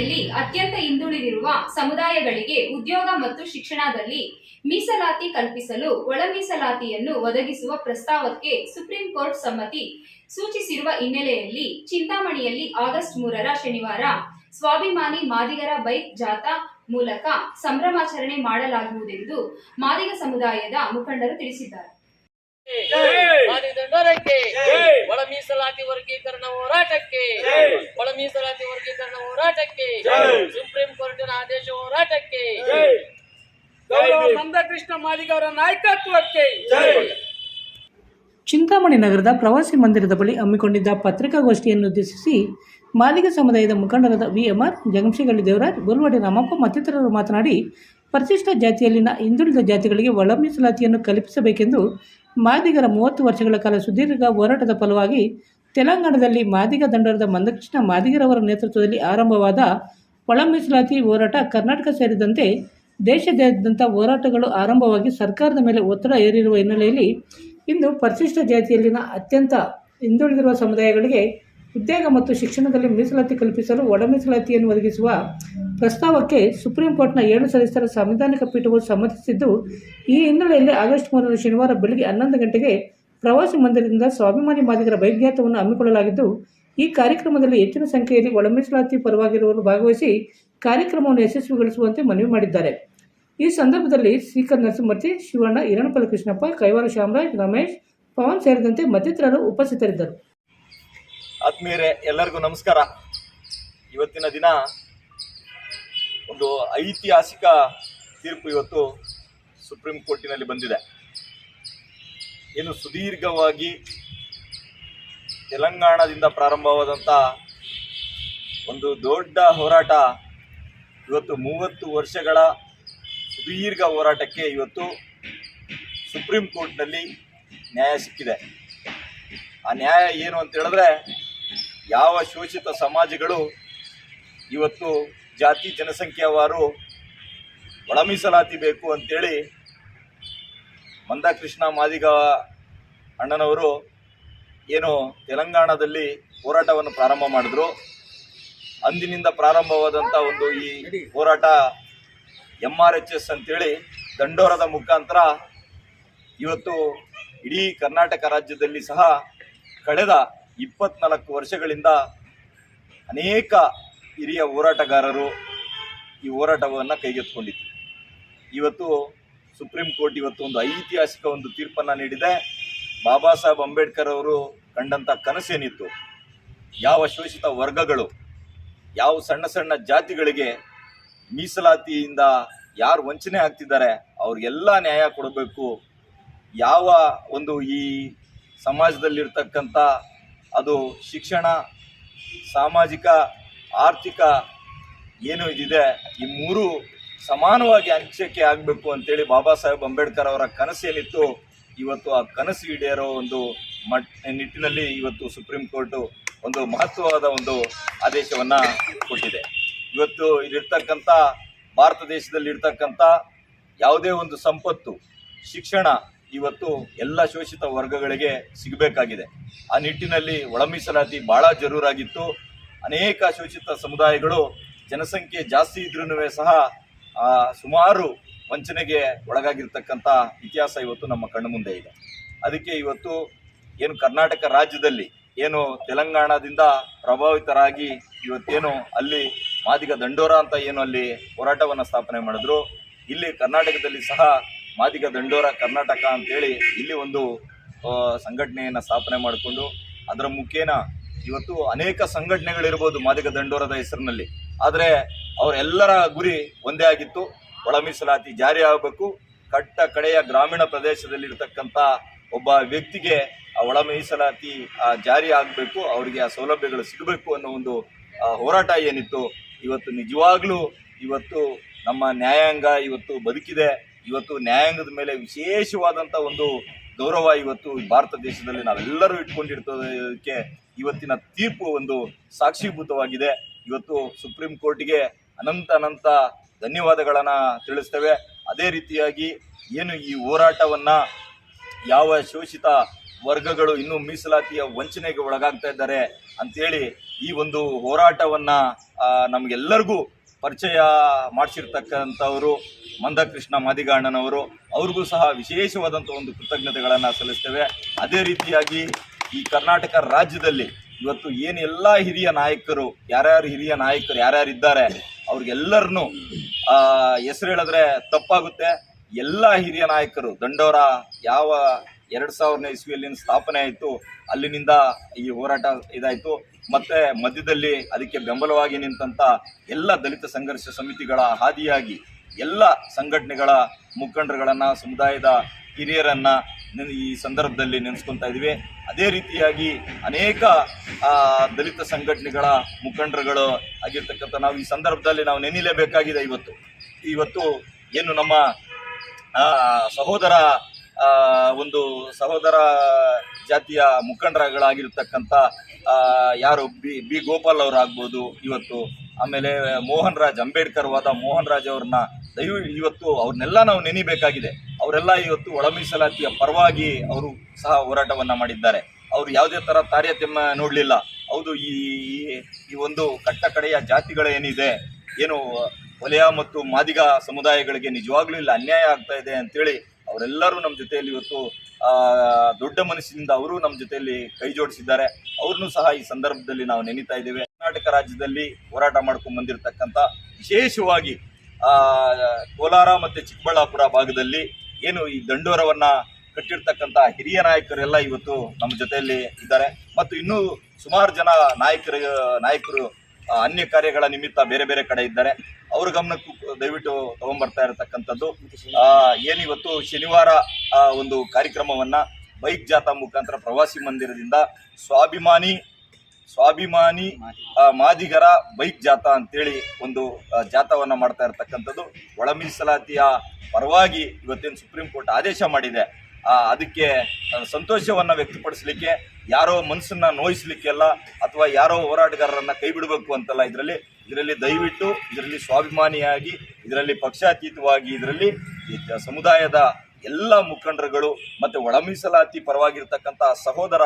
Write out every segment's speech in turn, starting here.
ಜಾತಿಯಲ್ಲಿ ಅತ್ಯಂತ ಹಿಂದುಳಿದಿರುವ ಸಮುದಾಯಗಳಿಗೆ ಉದ್ಯೋಗ ಮತ್ತು ಶಿಕ್ಷಣದಲ್ಲಿ ಮೀಸಲಾತಿ ಕಲ್ಪಿಸಲು ಒಳ ಮೀಸಲಾತಿಯನ್ನು ಒದಗಿಸುವ ಪ್ರಸ್ತಾವಕ್ಕೆ ಸುಪ್ರೀಂ ಕೋರ್ಟ್ ಸಮ್ಮತಿ ಸೂಚಿಸಿರುವ ಹಿನ್ನೆಲೆಯಲ್ಲಿ ಚಿಂತಾಮಣಿಯಲ್ಲಿ ಆಗಸ್ಟ್ ಮೂರರ ಶನಿವಾರ ಸ್ವಾಭಿಮಾನಿ ಮಾದಿಗರ ಬೈಕ್ ಜಾಥಾ ಮೂಲಕ ಸಂಭ್ರಮಾಚರಣೆ ಮಾಡಲಾಗುವುದೆಂದು ಮಾದಿಗ ಸಮುದಾಯದ ಮುಖಂಡರು ತಿಳಿಸಿದ್ದಾರೆ. ಮಾದಿಗಂಡರಕ್ಕೆ ಜೈ. ಒಳ ಮೀಸಲಾತಿ ವರ್ಗೀಕರಣ ಹೋರಾಟಕ್ಕೆ ಜೈ. ಒಳ ಮೀಸಲಾತಿ ವರ್ಗೀಕರಣ ಹೋರಾಟಕ್ಕೆ ಜೈ. ಸುಪ್ರೀಂ ಕೋರ್ಟಿನ ಆದೇಶ ಹೋರಾಟಕ್ಕೆ ಮಂದಕೃಷ್ಣ ಮಾಲಿಗ ಅವರ ನಾಯಕತ್ವಕ್ಕೆ ಜೈ. ಚಿಂತಾಮಣಿ ನಗರದ ಪ್ರವಾಸಿ ಮಂದಿರದ ಬಳಿ ಹಮ್ಮಿಕೊಂಡಿದ್ದ ಪತ್ರಿಕಾಗೋಷ್ಠಿಯನ್ನು ಉದ್ದೇಶಿಸಿ ಮಾಲಿಗ ಸಮುದಾಯದ ಮುಖಂಡರಾದ VMR M R Jagamshigalli Devaraj Golwadi Ramappa ಮತ್ತಿತರರು ಮಾತನಾಡಿ ಪರಿಶಿಷ್ಟ ಜಾತಿಯಲ್ಲಿನ ಹಿಂದುಳಿದ ಜಾತಿಗಳಿಗೆ ಒಳ ಮೀಸಲಾತಿಯನ್ನು ಕಲ್ಪಿಸಬೇಕೆಂದು ಮಾದಿಗರ ಮೂವತ್ತು ವರ್ಷಗಳ ಕಾಲ ಸುದೀರ್ಘ ಹೋರಾಟದ ಫಲವಾಗಿ ತೆಲಂಗಾಣದಲ್ಲಿ ಮಾದಿಗ ದಂಡರದ ಮಂದಕೃಷ್ಣ ಮಾದಿಗರವರ ನೇತೃತ್ವದಲ್ಲಿ ಆರಂಭವಾದ ಒಳ ಹೋರಾಟ ಕರ್ನಾಟಕ ಸೇರಿದಂತೆ ದೇಶದಾದ್ಯಂತ ಹೋರಾಟಗಳು ಆರಂಭವಾಗಿ ಸರ್ಕಾರದ ಮೇಲೆ ಒತ್ತಡ ಹೇರಿರುವ ಹಿನ್ನೆಲೆಯಲ್ಲಿ ಇಂದು ಪರಿಶಿಷ್ಟ ಜಾತಿಯಲ್ಲಿನ ಅತ್ಯಂತ ಹಿಂದುಳಿದಿರುವ ಸಮುದಾಯಗಳಿಗೆ ಉದ್ಯೋಗ ಮತ್ತು ಶಿಕ್ಷಣದಲ್ಲಿ ಮೀಸಲಾತಿ ಕಲ್ಪಿಸಲು ಒಳ ಮೀಸಲಾತಿಯನ್ನು ಒದಗಿಸುವ ಪ್ರಸ್ತಾವಕ್ಕೆ ಸುಪ್ರೀಂ ಕೋರ್ಟ್ನ ಏಳು ಸದಸ್ಯರ ಸಾಂವಿಧಾನಿಕ ಪೀಠವು ಸಮ್ಮತಿಸಿದ್ದು, ಈ ಹಿನ್ನೆಲೆಯಲ್ಲಿ ಆಗಸ್ಟ್ ಮೂರರ ಶನಿವಾರ ಬೆಳಗ್ಗೆ ಹನ್ನೊಂದು ಗಂಟೆಗೆ ಪ್ರವಾಸಿ ಮಂದಿರದಿಂದ ಸ್ವಾಭಿಮಾನಿ ಮಾದಿಗರ ವೈಜ್ಞಾತವನ್ನು ಹಮ್ಮಿಕೊಳ್ಳಲಾಗಿದ್ದು, ಈ ಕಾರ್ಯಕ್ರಮದಲ್ಲಿ ಹೆಚ್ಚಿನ ಸಂಖ್ಯೆಯಲ್ಲಿ ಒಳ ಮೀಸಲಾತಿ ಪರವಾಗಿರುವವರು ಭಾಗವಹಿಸಿ ಕಾರ್ಯಕ್ರಮವನ್ನು ಯಶಸ್ವಿಗೊಳಿಸುವಂತೆ ಮನವಿ ಮಾಡಿದ್ದಾರೆ. ಈ ಸಂದರ್ಭದಲ್ಲಿ ಸ್ಪೀಕರ್ ನರಸಿಂಹಮೂರ್ತಿ, ಶಿವಣ್ಣ ಹಿರಣಪಲ್ಲಿ ಕೃಷ್ಣಪ್ಪ, ಕೈವಾರ ಶಾಮರಾಜ್, ರಮೇಶ್, ಪವನ್ ಸೇರಿದಂತೆ ಮತ್ತಿತರರು ಉಪಸ್ಥಿತರಿದ್ದರು. ಆತ್ಮೀಯರೇ, ಎಲ್ಲರಿಗೂ ನಮಸ್ಕಾರ. ಇವತ್ತಿನ ದಿನ ಒಂದು ಐತಿಹಾಸಿಕ ತೀರ್ಪು ಇವತ್ತು ಸುಪ್ರೀಂ ಕೋರ್ಟಿನಲ್ಲಿ ಬಂದಿದೆ. ಏನು ಸುದೀರ್ಘವಾಗಿ ತೆಲಂಗಾಣದಿಂದ ಪ್ರಾರಂಭವಾದಂಥ ಒಂದು ದೊಡ್ಡ ಹೋರಾಟ ಇವತ್ತು ಮೂವತ್ತು ವರ್ಷಗಳ ಸುದೀರ್ಘ ಹೋರಾಟಕ್ಕೆ ಇವತ್ತು ಸುಪ್ರೀಂ ಕೋರ್ಟ್ನಲ್ಲಿ ನ್ಯಾಯ ಸಿಕ್ಕಿದೆ. ಆ ನ್ಯಾಯ ಏನು ಅಂತ ಹೇಳಿದ್ರೆ ಯಾವ ಶೋಷಿತ ಸಮಾಜಗಳು ಇವತ್ತು ಜಾತಿ ಜನಸಂಖ್ಯಾವಾರು ಒಳ ಮೀಸಲಾತಿ ಬೇಕು ಅಂತೇಳಿ ಮಂದಕೃಷ್ಣ ಮಾದಿಗ ಅಣ್ಣನವರು ಏನು ತೆಲಂಗಾಣದಲ್ಲಿ ಹೋರಾಟವನ್ನು ಪ್ರಾರಂಭ ಮಾಡಿದ್ರು. ಅಂದಿನಿಂದ ಪ್ರಾರಂಭವಾದಂಥ ಒಂದು ಈ ಹೋರಾಟ ಎಂ ಆರ್ ಎಚ್ ಎಸ್ ಅಂತೇಳಿ ದಂಡೋರದ ಮುಖಾಂತರ ಇವತ್ತು ಇಡೀ ಕರ್ನಾಟಕ ರಾಜ್ಯದಲ್ಲಿ ಸಹ ಕಳೆದ ಇಪ್ಪತ್ನಾಲ್ಕು ವರ್ಷಗಳಿಂದ ಅನೇಕ ಹಿರಿಯ ಹೋರಾಟಗಾರರು ಈ ಹೋರಾಟವನ್ನು ಕೈಗೆತ್ತಿಕೊಂಡಿತ್ತು ಇವತ್ತು ಸುಪ್ರೀಂ ಕೋರ್ಟ್ ಇವತ್ತು ಒಂದು ಐತಿಹಾಸಿಕ ಒಂದು ತೀರ್ಪನ್ನು ನೀಡಿದೆ. ಬಾಬಾ ಸಾಹೇಬ್ ಅಂಬೇಡ್ಕರ್ ಅವರು ಕಂಡಂಥ ಕನಸೇನಿತ್ತು? ಯಾವ ಶೋಷಿತ ವರ್ಗಗಳು, ಯಾವ ಸಣ್ಣ ಸಣ್ಣ ಜಾತಿಗಳಿಗೆ ಮೀಸಲಾತಿಯಿಂದ ಯಾರು ವಂಚನೆ ಆಗ್ತಿದ್ದಾರೆ, ಅವ್ರಿಗೆಲ್ಲ ನ್ಯಾಯ ಕೊಡಬೇಕು. ಯಾವ ಒಂದು ಈ ಸಮಾಜದಲ್ಲಿರ್ತಕ್ಕಂಥ ಅದು ಶಿಕ್ಷಣ, ಸಾಮಾಜಿಕ, ಆರ್ಥಿಕ ಏನು ಇದಿದೆ, ಈ ಮೂರು ಸಮಾನವಾಗಿ ಹಂಚಿಕೆ ಆಗಬೇಕು ಅಂತೇಳಿ ಬಾಬಾ ಸಾಹೇಬ್ ಅಂಬೇಡ್ಕರ್ ಅವರ ಕನಸೇನಿತ್ತು, ಇವತ್ತು ಆ ಕನಸು ಈಡೇರೋ ಒಂದು ಮಟ್, ನಿಟ್ಟಿನಲ್ಲಿ ಇವತ್ತು ಸುಪ್ರೀಂ ಕೋರ್ಟು ಒಂದು ಮಹತ್ವವಾದ ಒಂದು ಆದೇಶವನ್ನು ಕೊಟ್ಟಿದೆ. ಇವತ್ತು ಇಲ್ಲಿರ್ತಕ್ಕಂಥ ಭಾರತ ದೇಶದಲ್ಲಿ ಇರ್ತಕ್ಕಂಥ ಯಾವುದೇ ಒಂದು ಸಂಪತ್ತು, ಶಿಕ್ಷಣ ಇವತ್ತು ಎಲ್ಲ ಶೋಷಿತ ವರ್ಗಗಳಿಗೆ ಸಿಗಬೇಕಾಗಿದೆ. ಆ ನಿಟ್ಟಿನಲ್ಲಿ ಒಳ ಮೀಸಲಾತಿ ಭಾಳ ಜರೂರಾಗಿತ್ತು. ಅನೇಕ ಶೋಷಿತ ಸಮುದಾಯಗಳು ಜನಸಂಖ್ಯೆ ಜಾಸ್ತಿ ಇದ್ರೂ ಸಹ ಸುಮಾರು ವಂಚನೆಗೆ ಒಳಗಾಗಿರ್ತಕ್ಕಂಥ ಇತಿಹಾಸ ಇವತ್ತು ನಮ್ಮ ಕಣ್ಣು ಮುಂದೆ ಇದೆ. ಅದಕ್ಕೆ ಇವತ್ತು ಏನು ಕರ್ನಾಟಕ ರಾಜ್ಯದಲ್ಲಿ ಏನು ತೆಲಂಗಾಣದಿಂದ ಪ್ರಭಾವಿತರಾಗಿ ಇವತ್ತೇನು ಅಲ್ಲಿ ಮಾದಿಗ ದಂಡೋರ ಅಂತ ಏನು ಅಲ್ಲಿ ಹೋರಾಟವನ್ನು ಸ್ಥಾಪನೆ ಮಾಡಿದ್ರು. ಇಲ್ಲಿ ಕರ್ನಾಟಕದಲ್ಲಿ ಸಹ ಮಾದಿಗ ದಂಡೋರ ಕರ್ನಾಟಕ ಅಂತೇಳಿ ಇಲ್ಲಿ ಒಂದು ಸಂಘಟನೆಯನ್ನು ಸ್ಥಾಪನೆ ಮಾಡಿಕೊಂಡು ಅದರ ಮುಖೇನ ಇವತ್ತು ಅನೇಕ ಸಂಘಟನೆಗಳಿರ್ಬೋದು ಮಾದಿಗ ದಂಡೋರದ ಹೆಸರಿನಲ್ಲಿ. ಆದರೆ ಅವರೆಲ್ಲರ ಗುರಿ ಒಂದೇ ಆಗಿತ್ತು. ಒಳ ಮೀಸಲಾತಿ ಜಾರಿ ಆಗಬೇಕು. ಕಟ್ಟ ಕಡೆಯ ಗ್ರಾಮೀಣ ಪ್ರದೇಶದಲ್ಲಿರ್ತಕ್ಕಂಥ ಒಬ್ಬ ವ್ಯಕ್ತಿಗೆ ಆ ಒಳ ಮೀಸಲಾತಿ ಜಾರಿ ಆಗಬೇಕು. ಅವರಿಗೆ ಆ ಸೌಲಭ್ಯಗಳು ಸಿಗಬೇಕು ಅನ್ನೋ ಒಂದು ಹೋರಾಟ ಏನಿತ್ತು. ಇವತ್ತು ನಿಜವಾಗ್ಲೂ ಇವತ್ತು ನಮ್ಮ ನ್ಯಾಯಾಂಗ ಇವತ್ತು ಬದುಕಿದೆ. ಇವತ್ತು ನ್ಯಾಯಾಂಗದ ಮೇಲೆ ವಿಶೇಷವಾದಂಥ ಒಂದು ಗೌರವ ಇವತ್ತು ಭಾರತ ದೇಶದಲ್ಲಿ ನಾವೆಲ್ಲರೂ ಇಟ್ಕೊಂಡಿರ್ತದಕ್ಕೆ ಇವತ್ತಿನ ತೀರ್ಪು ಒಂದು ಸಾಕ್ಷೀಭೂತವಾಗಿದೆ. ಇವತ್ತು ಸುಪ್ರೀಂ ಕೋರ್ಟ್ಗೆ ಅನಂತ ಅನಂತ ಧನ್ಯವಾದಗಳನ್ನು ತಿಳಿಸ್ತೇವೆ. ಅದೇ ರೀತಿಯಾಗಿ ಏನು ಈ ಹೋರಾಟವನ್ನು ಯಾವ ಶೋಷಿತ ವರ್ಗಗಳು ಇನ್ನೂ ಮೀಸಲಾತಿಯ ವಂಚನೆಗೆ ಒಳಗಾಗ್ತಾ ಇದ್ದಾರೆ ಅಂಥೇಳಿ ಈ ಒಂದು ಹೋರಾಟವನ್ನು ನಮಗೆಲ್ಲರಿಗೂ ಪರಿಚಯ ಮಾಡಿಸಿರ್ತಕ್ಕಂಥವರು ಮಂದಕೃಷ್ಣ ಮಾದಿಗಾಣ್ಣನವರು ಅವ್ರಿಗೂ ಸಹ ವಿಶೇಷವಾದಂಥ ಒಂದು ಕೃತಜ್ಞತೆಗಳನ್ನು ಸಲ್ಲಿಸ್ತೇವೆ. ಅದೇ ರೀತಿಯಾಗಿ ಈ ಕರ್ನಾಟಕ ರಾಜ್ಯದಲ್ಲಿ ಇವತ್ತು ಏನೆಲ್ಲ ಹಿರಿಯ ನಾಯಕರು, ಯಾರ್ಯಾರು ಹಿರಿಯ ನಾಯಕರು, ಯಾರ್ಯಾರಿದ್ದಾರೆ, ಅವ್ರಿಗೆಲ್ಲರನ್ನು ಹೆಸರು ಹೇಳಿದ್ರೆ ತಪ್ಪಾಗುತ್ತೆ. ಎಲ್ಲ ಹಿರಿಯ ನಾಯಕರು, ದಂಡೋರ ಯಾವ ಎರಡು ಸಾವಿರನೇ ಇಸ್ವಿಯಲ್ಲಿ ಸ್ಥಾಪನೆ ಆಯಿತು, ಅಲ್ಲಿನಿಂದ ಈ ಹೋರಾಟ ಇದಾಯಿತು. ಮತ್ತು ಮಧ್ಯದಲ್ಲಿ ಅದಕ್ಕೆ ಬೆಂಬಲವಾಗಿ ನಿಂತಂತ ಎಲ್ಲ ದಲಿತ ಸಂಘರ್ಷ ಸಮಿತಿಗಳ ಹಾದಿಯಾಗಿ ಎಲ್ಲ ಸಂಘಟನೆಗಳ ಮುಖಂಡರುಗಳನ್ನು, ಸಮುದಾಯದ ಹಿರಿಯರನ್ನ ಈ ಸಂದರ್ಭದಲ್ಲಿ ನೆನೆಸ್ಕೊತಾ ಇದ್ದೀವಿ ಅದೇ ರೀತಿಯಾಗಿ ಅನೇಕ ದಲಿತ ಸಂಘಟನೆಗಳ ಮುಖಂಡರುಗಳು ಆಗಿರ್ತಕ್ಕಂಥ ನಾವು ಈ ಸಂದರ್ಭದಲ್ಲಿ ನಾವು ನೆನಿಲೇಬೇಕಾಗಿದೆ ಇವತ್ತು. ಇವತ್ತು ಏನು ನಮ್ಮ ಸಹೋದರ ಒಂದು ಸಹೋದರ ಜಾತಿಯ ಮುಖಂಡರುಗಳಾಗಿರ್ತಕ್ಕಂಥ ಯಾರು ಬಿ ಬಿ ಗೋಪಾಲ್ ಅವರಾಗ್ಬೋದು ಇವತ್ತು. ಆಮೇಲೆ ಮೋಹನ್ ರಾಜ್, ಅಂಬೇಡ್ಕರ್ ವಾದ ಮೋಹನ್ ರಾಜ್ ಅವ್ರನ್ನ ದಯವು ಇವತ್ತು ಅವ್ರನ್ನೆಲ್ಲ ನಾವು ನೆನಿಬೇಕಾಗಿದೆ. ಅವರೆಲ್ಲ ಇವತ್ತು ಒಳ ಮೀಸಲಾತಿಯ ಪರವಾಗಿ ಅವರು ಸಹ ಹೋರಾಟವನ್ನು ಮಾಡಿದ್ದಾರೆ. ಅವರು ಯಾವುದೇ ಥರ ತಾರತಮ್ಯ ನೋಡಲಿಲ್ಲ. ಹೌದು, ಈ, ಈ- ಒಂದು ಕಟ್ಟ ಕಡೆಯ ಜಾತಿಗಳೇನಿದೆ ಏನು ವಲಯ ಮತ್ತು ಮಾದಿಗ ಸಮುದಾಯಗಳಿಗೆ ನಿಜವಾಗ್ಲೂ ಇಲ್ಲಿ ಅನ್ಯಾಯ ಆಗ್ತಾ ಇದೆ ಅಂತೇಳಿ ಅವರೆಲ್ಲರೂ ನಮ್ಮ ಜೊತೆಯಲ್ಲಿ ಇವತ್ತು ದೊಡ್ಡ ಮನಸ್ಸಿನಿಂದ ಅವರು ನಮ್ಮ ಜೊತೆಯಲ್ಲಿ ಕೈ ಜೋಡಿಸಿದ್ದಾರೆ. ಅವ್ರನ್ನೂ ಸಹ ಈ ಸಂದರ್ಭದಲ್ಲಿ ನಾವು ನೆನೀತಾ ಇದ್ದೇವೆ. ಕರ್ನಾಟಕ ರಾಜ್ಯದಲ್ಲಿ ಹೋರಾಟ ಮಾಡ್ಕೊಂಡು ಬಂದಿರತಕ್ಕಂಥ ವಿಶೇಷವಾಗಿ ಕೋಲಾರ ಮತ್ತೆ ಚಿಕ್ಕಬಳ್ಳಾಪುರ ಭಾಗದಲ್ಲಿ ಏನು ಈ ದಂಡೋರವನ್ನ ಕಟ್ಟಿರ್ತಕ್ಕಂಥ ಹಿರಿಯ ನಾಯಕರೆಲ್ಲ ಇವತ್ತು ನಮ್ಮ ಜೊತೆಯಲ್ಲಿ ಇದ್ದಾರೆ. ಮತ್ತು ಇನ್ನೂ ಸುಮಾರು ಜನ ನಾಯಕರು ನಾಯಕರು ಅನ್ಯ ಕಾರ್ಯಗಳ ನಿಮಿತ್ತ ಬೇರೆ ಬೇರೆ ಕಡೆ ಇದ್ದಾರೆ. ಅವ್ರ ಗಮನಕ್ಕೂ ದಯವಿಟ್ಟು ತಗೊಂಡ್ಬರ್ತಾ ಇರತಕ್ಕಂಥದ್ದು. ಏನಿವತ್ತು ಶನಿವಾರ ಒಂದು ಕಾರ್ಯಕ್ರಮವನ್ನ ಬೈಕ್ ಜಾಥಾ ಮುಖಾಂತರ ಪ್ರವಾಸಿ ಮಂದಿರದಿಂದ ಸ್ವಾಭಿಮಾನಿ ಸ್ವಾಭಿಮಾನಿ ಮಾದಿಗರ ಬೈಕ್ ಜಾಥಾ ಅಂತೇಳಿ ಒಂದು ಜಾಥಾವನ್ನು ಮಾಡ್ತಾ ಇರತಕ್ಕಂಥದ್ದು. ಒಳ ಮೀಸಲಾತಿಯ ಪರವಾಗಿ ಇವತ್ತೇನು ಸುಪ್ರೀಂ ಕೋರ್ಟ್ ಆದೇಶ ಮಾಡಿದೆ. ಅದಕ್ಕೆ ಸಂತೋಷವನ್ನು ವ್ಯಕ್ತಪಡಿಸಲಿಕ್ಕೆ ಯಾರೋ ನೋಯಿಸಲಿಕ್ಕೆ ಅಲ್ಲ ಅಥವಾ ಯಾರೋ ಹೋರಾಟಗಾರರನ್ನು ಕೈ ಬಿಡಬೇಕು ಅಂತಲ್ಲ ಇದರಲ್ಲಿ. ಇದರಲ್ಲಿ ದಯವಿಟ್ಟು ಇದರಲ್ಲಿ ಸ್ವಾಭಿಮಾನಿಯಾಗಿ ಇದರಲ್ಲಿ ಪಕ್ಷಾತೀತವಾಗಿ ಇದರಲ್ಲಿ ಈ ಸಮುದಾಯದ ಎಲ್ಲ ಮುಖಂಡರುಗಳು ಮತ್ತು ಒಳ ಮೀಸಲಾತಿ ಪರವಾಗಿರ್ತಕ್ಕಂಥ ಸಹೋದರ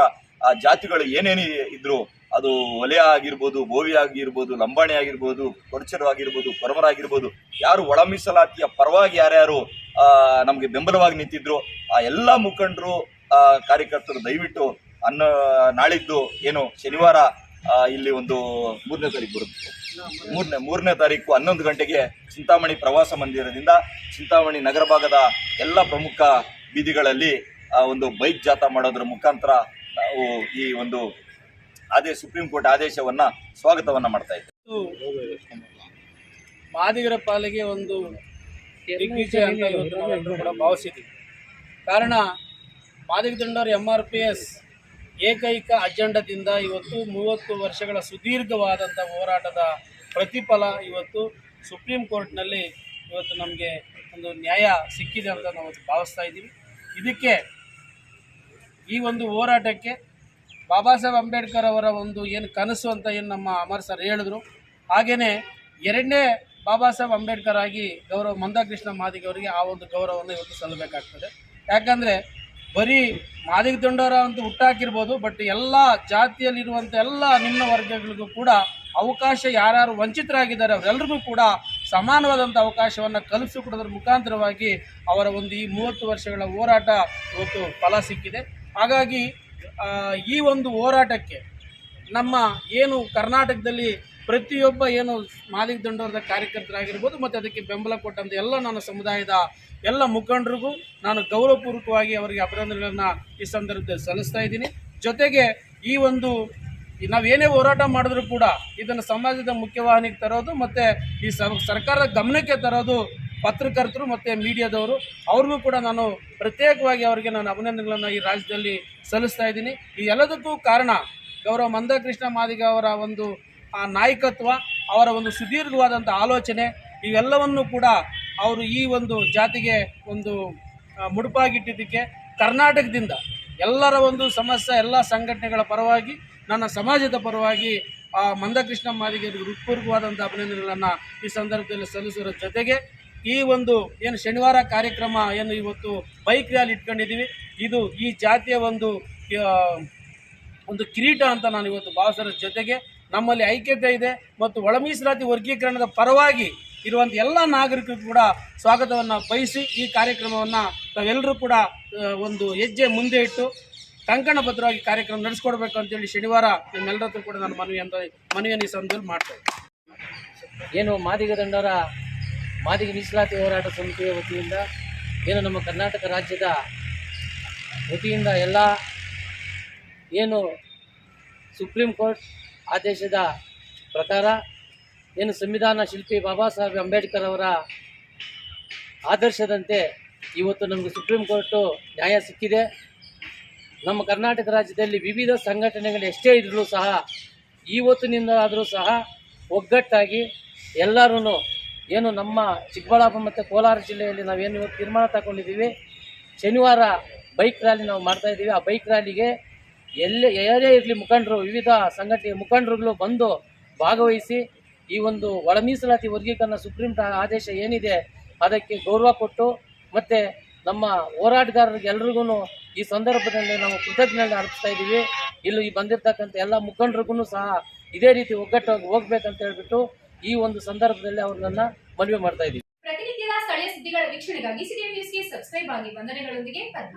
ಆ ಜಾತಿಗಳು ಏನೇನು ಇದ್ರು ಅದು ಒಲೆಯ ಆಗಿರ್ಬೋದು, ಬೋವಿ ಆಗಿರ್ಬೋದು, ಲಂಬಾಣಿ ಆಗಿರ್ಬೋದು, ಕೊಡಚರು ಆಗಿರ್ಬೋದು ಕೊರಮರಾಗಿರ್ಬೋದು ಯಾರು ಒಳ ಮೀಸಲಾತಿಯ ಪರವಾಗಿ ಯಾರ್ಯಾರು ನಮಗೆ ಬೆಂಬಲವಾಗಿ ನಿಂತಿದ್ರು, ಆ ಎಲ್ಲ ಮುಖಂಡರು ಕಾರ್ಯಕರ್ತರು ದಯವಿಟ್ಟು ಅನ್ನ, ನಾಳಿದ್ದು ಏನು ಶನಿವಾರ ಇಲ್ಲಿ ಒಂದು ಮೂರನೇ ತಾರೀಕು ಬರುತ್ತೆ. ಮೂರನೇ ಮೂರನೇ ತಾರೀಕು ಹನ್ನೊಂದು ಗಂಟೆಗೆ ಚಿಂತಾಮಣಿ ಪ್ರವಾಸ ಮಂದಿರದಿಂದ ಚಿಂತಾಮಣಿ ನಗರ ಭಾಗದ ಎಲ್ಲ ಪ್ರಮುಖ ಬೀದಿಗಳಲ್ಲಿ ಒಂದು ಬೈಕ್ ಜಾಥಾ ಮಾಡೋದ್ರ ಮುಖಾಂತರ ನಾವು ಈ ಒಂದು ಆದೇಶ ಸುಪ್ರೀಂ ಕೋರ್ಟ್ ಆದೇಶವನ್ನ ಸ್ವಾಗತವನ್ನ ಮಾಡ್ತಾ ಇದ್ದೆ ಮಾದಿಗರ ಪಾಲಿಗೆ ಒಂದು ದಿಗ್ವಿಜಯ ಅಂತ ಇವತ್ತು ಕೂಡ ಭಾವಿಸಿದ್ದೀವಿ. ಕಾರಣ ಮಾದಿಗ ದಂಡವರು ಎಂ ಆರ್ ಪಿ ಎಸ್ ಏಕೈಕ ಅಜೆಂಡದಿಂದ ಇವತ್ತು ಮೂವತ್ತು ವರ್ಷಗಳ ಸುದೀರ್ಘವಾದಂಥ ಹೋರಾಟದ ಪ್ರತಿಫಲ ಇವತ್ತು ಸುಪ್ರೀಂ ಕೋರ್ಟ್ನಲ್ಲಿ ಇವತ್ತು ನಮಗೆ ಒಂದು ನ್ಯಾಯ ಸಿಕ್ಕಿದೆ ಅಂತ ನಾವು ಭಾವಿಸ್ತಾ ಇದ್ದೀವಿ. ಇದಕ್ಕೆ ಈ ಒಂದು ಹೋರಾಟಕ್ಕೆ ಬಾಬಾ ಸಾಹೇಬ್ ಅಂಬೇಡ್ಕರ್ ಅವರ ಒಂದು ಏನು ಕನಸು ಅಂತ ಏನು ನಮ್ಮ ಅಮರ್ ಸರ್ ಹೇಳಿದ್ರು. ಹಾಗೆಯೇ ಎರಡನೇ ಬಾಬಾ ಸಾಹೇಬ್ ಅಂಬೇಡ್ಕರ್ ಆಗಿ ಗೌರವ ಮಂದಕೃಷ್ಣ ಮಾದಿಗೆ ಅವರಿಗೆ ಆ ಒಂದು ಗೌರವವನ್ನು ಇವತ್ತು ಸಲ್ಲಬೇಕಾಗ್ತದೆ. ಯಾಕಂದರೆ ಬರೀ ಮಾದಿಗ ದಂಡೋರ ಅಂತ ಹುಟ್ಟಾಕಿರ್ಬೋದು ಬಟ್ ಎಲ್ಲ ಜಾತಿಯಲ್ಲಿರುವಂಥ ಎಲ್ಲ ನಿಮ್ಮ ವರ್ಗಗಳಿಗೂ ಕೂಡ ಅವಕಾಶ ಯಾರ್ಯಾರು ವಂಚಿತರಾಗಿದ್ದಾರೆ ಅವರೆಲ್ಲರಿಗೂ ಕೂಡ ಸಮಾನವಾದಂಥ ಅವಕಾಶವನ್ನು ಕಲ್ಪಿಸಿಕೊಡೋದ್ರ ಮುಖಾಂತರವಾಗಿ ಅವರ ಒಂದು ಈ ಮೂವತ್ತು ವರ್ಷಗಳ ಹೋರಾಟ ಇವತ್ತು ಫಲ ಸಿಕ್ಕಿದೆ. ಹಾಗಾಗಿ ಈ ಒಂದು ಹೋರಾಟಕ್ಕೆ ನಮ್ಮ ಏನು ಕರ್ನಾಟಕದಲ್ಲಿ ಪ್ರತಿಯೊಬ್ಬ ಏನು ಮಾದಿಗ ದಂಡೋರದ ಕಾರ್ಯಕರ್ತರಾಗಿರ್ಬೋದು ಮತ್ತು ಅದಕ್ಕೆ ಬೆಂಬಲ ಕೊಟ್ಟಂಥ ಎಲ್ಲ ನನ್ನ ಸಮುದಾಯದ ಎಲ್ಲ ಮುಖಂಡರಿಗೂ ನಾನು ಗೌರವಪೂರ್ವಕವಾಗಿ ಅವರಿಗೆ ಅಭಿನಂದನೆಗಳನ್ನು ಈ ಸಂದರ್ಭದಲ್ಲಿ ಸಲ್ಲಿಸ್ತಾ ಇದ್ದೀನಿ. ಜೊತೆಗೆ ಈ ಒಂದು ನಾವೇನೇ ಹೋರಾಟ ಮಾಡಿದ್ರು ಕೂಡ ಇದನ್ನು ಸಮಾಜದ ಮುಖ್ಯವಾಹಿನಿಗೆ ತರೋದು ಮತ್ತು ಈ ಸರ್ಕಾರದ ಗಮನಕ್ಕೆ ತರೋದು ಪತ್ರಕರ್ತರು ಮತ್ತು ಮೀಡಿಯಾದವರು, ಅವ್ರಿಗೂ ಕೂಡ ನಾನು ಪ್ರತ್ಯೇಕವಾಗಿ ಅವರಿಗೆ ನಾನು ಅಭಿನಂದನೆಗಳನ್ನು ಈ ರಾಜ್ಯದಲ್ಲಿ ಸಲ್ಲಿಸ್ತಾ ಇದ್ದೀನಿ. ಈ ಎಲ್ಲದಕ್ಕೂ ಕಾರಣ ಗೌರವ ಮಂದಕೃಷ್ಣ ಮಾದಿಗ ಅವರ ಒಂದು, ಆ ನಾಯಕತ್ವ, ಅವರ ಒಂದು ಸುದೀರ್ಘವಾದಂಥ ಆಲೋಚನೆ, ಇವೆಲ್ಲವನ್ನು ಕೂಡ ಅವರು ಈ ಒಂದು ಜಾತಿಗೆ ಒಂದು ಮುಡುಪಾಗಿಟ್ಟಿದ್ದಕ್ಕೆ ಕರ್ನಾಟಕದಿಂದ ಎಲ್ಲರ ಒಂದು ಸಮಸ್ಯೆ, ಎಲ್ಲ ಸಂಘಟನೆಗಳ ಪರವಾಗಿ, ನನ್ನ ಸಮಾಜದ ಪರವಾಗಿ, ಆ, ಮಂದಕೃಷ್ಣ ಮಾದಿಗೆ ಹೃತ್ಪೂರ್ವಕವಾದಂಥ ಅಭಿನಂದನೆಗಳನ್ನು ಈ ಸಂದರ್ಭದಲ್ಲಿ ಸಲ್ಲಿಸುವ ಜೊತೆಗೆ ಈ ಒಂದು ಏನು ಶನಿವಾರ ಕಾರ್ಯಕ್ರಮ ಏನು ಇವತ್ತು ಬೈಕ್ ರ್ಯಾಲಿ ಇಟ್ಕೊಂಡಿದ್ದೀವಿ. ಇದು ಈ ಜಾತಿಯ ಒಂದು ಒಂದು ಕಿರೀಟ ಅಂತ ನಾನು ಇವತ್ತು ಭಾವಿಸೋದ್ರ ಜೊತೆಗೆ ನಮ್ಮಲ್ಲಿ ಐಕ್ಯತೆ ಇದೆ ಮತ್ತು ಒಳ ಮೀಸಲಾತಿ ವರ್ಗೀಕರಣದ ಪರವಾಗಿ ಇರುವಂಥ ಎಲ್ಲ ನಾಗರಿಕರು ಕೂಡ ಸ್ವಾಗತವನ್ನು ಬಯಸಿ ಈ ಕಾರ್ಯಕ್ರಮವನ್ನು ನಾವೆಲ್ಲರೂ ಕೂಡ ಒಂದು ಹೆಜ್ಜೆ ಮುಂದೆ ಇಟ್ಟು ಕಂಕಣಬದ್ಧವಾಗಿ ಕಾರ್ಯಕ್ರಮ ನಡೆಸ್ಕೊಡ್ಬೇಕು ಅಂತೇಳಿ ಶನಿವಾರ ನಿಮ್ಮೆಲ್ಲರತ್ರ ಕೂಡ ನಾನು ಮನವಿ ಅಂತ ಮನವಿಯನ್ನು ಈ ಸಂದರ್ಭದಲ್ಲಿ ಮಾಡ್ತೇನೆ. ಏನು ಮಾದಿಗ ದಂಡರ ಮಾದಿಗ ಮೀಸಲಾತಿ ಹೋರಾಟ ಸಮಿತಿಯ ವತಿಯಿಂದ ಏನು ನಮ್ಮ ಕರ್ನಾಟಕ ರಾಜ್ಯದ ವತಿಯಿಂದ ಎಲ್ಲ ಏನು ಸುಪ್ರೀಂ ಕೋರ್ಟ್ ಆದೇಶದ ಪ್ರಕಾರ ಏನು ಸಂವಿಧಾನ ಶಿಲ್ಪಿ ಬಾಬಾ ಸಾಹೇಬ್ ಅಂಬೇಡ್ಕರ್ ಅವರ ಆದರ್ಶದಂತೆ ಇವತ್ತು ನಮಗೆ ಸುಪ್ರೀಂ ಕೋರ್ಟು ನ್ಯಾಯ ಸಿಕ್ಕಿದೆ. ನಮ್ಮ ಕರ್ನಾಟಕ ರಾಜ್ಯದಲ್ಲಿ ವಿವಿಧ ಸಂಘಟನೆಗಳು ಎಷ್ಟೇ ಇದ್ರೂ ಸಹ ಇವತ್ತಿನಿಂದ ಆದರೂ ಸಹ ಒಗ್ಗಟ್ಟಾಗಿ ಎಲ್ಲರೂ ಏನು ನಮ್ಮ ಚಿಕ್ಕಬಳ್ಳಾಪುರ ಮತ್ತು ಕೋಲಾರ ಜಿಲ್ಲೆಯಲ್ಲಿ ನಾವೇನು ಇವತ್ತು ತೀರ್ಮಾನ ತಗೊಂಡಿದ್ದೀವಿ, ಶನಿವಾರ ಬೈಕ್ ರ್ಯಾಲಿ ನಾವು ಮಾಡ್ತಾ ಇದ್ದೀವಿ. ಆ ಬೈಕ್ ರ್ಯಾಲಿಗೆ ಎಲ್ಲೇ ಯಾರೇ ಇರಲಿ ಮುಖಂಡರು, ವಿವಿಧ ಸಂಘಟನೆ ಮುಖಂಡರುಗಳು ಬಂದು ಭಾಗವಹಿಸಿ ಈ ಒಂದು ಒಳ ಮೀಸಲಾತಿ ವರ್ಗೀಕರಣ ಸುಪ್ರೀಂ ಆದೇಶ ಏನಿದೆ ಅದಕ್ಕೆ ಗೌರವ ಕೊಟ್ಟು ಮತ್ತು ನಮ್ಮ ಹೋರಾಟಗಾರರಿಗೆ ಎಲ್ರಿಗೂ ಈ ಸಂದರ್ಭದಲ್ಲಿ ನಾವು ಕೃತಜ್ಞತೆ ಅರ್ಪಿಸ್ತಾ ಇದ್ದೀವಿ. ಇಲ್ಲಿ ಬಂದಿರತಕ್ಕಂಥ ಎಲ್ಲ ಮುಖಂಡರಿಗೂ ಸಹ ಇದೇ ರೀತಿ ಒಗ್ಗಟ್ಟಾಗಿ ಹೋಗ್ಬೇಕಂತ ಹೇಳ್ಬಿಟ್ಟು ಈ ಒಂದು ಸಂದರ್ಭದಲ್ಲಿ ಅವ್ರನ್ನ ಮನವಿ ಮಾಡ್ತಾ ಇದ್ದೀವಿ. ಪ್ರತಿನಿತ್ಯದ ಸ್ಥಳೀಯ ಸುದ್ದಿಗಳ ವೀಕ್ಷಣೆಗಾಗಿ ಸಿಟಿ ನ್ಯೂಸ್ಗೆ ಸಬ್ಸ್ಕ್ರೈಬ್ ಆಗಿ ವಂದನೆಗಳೊಂದಿಗೆ ಪದ್ಮ.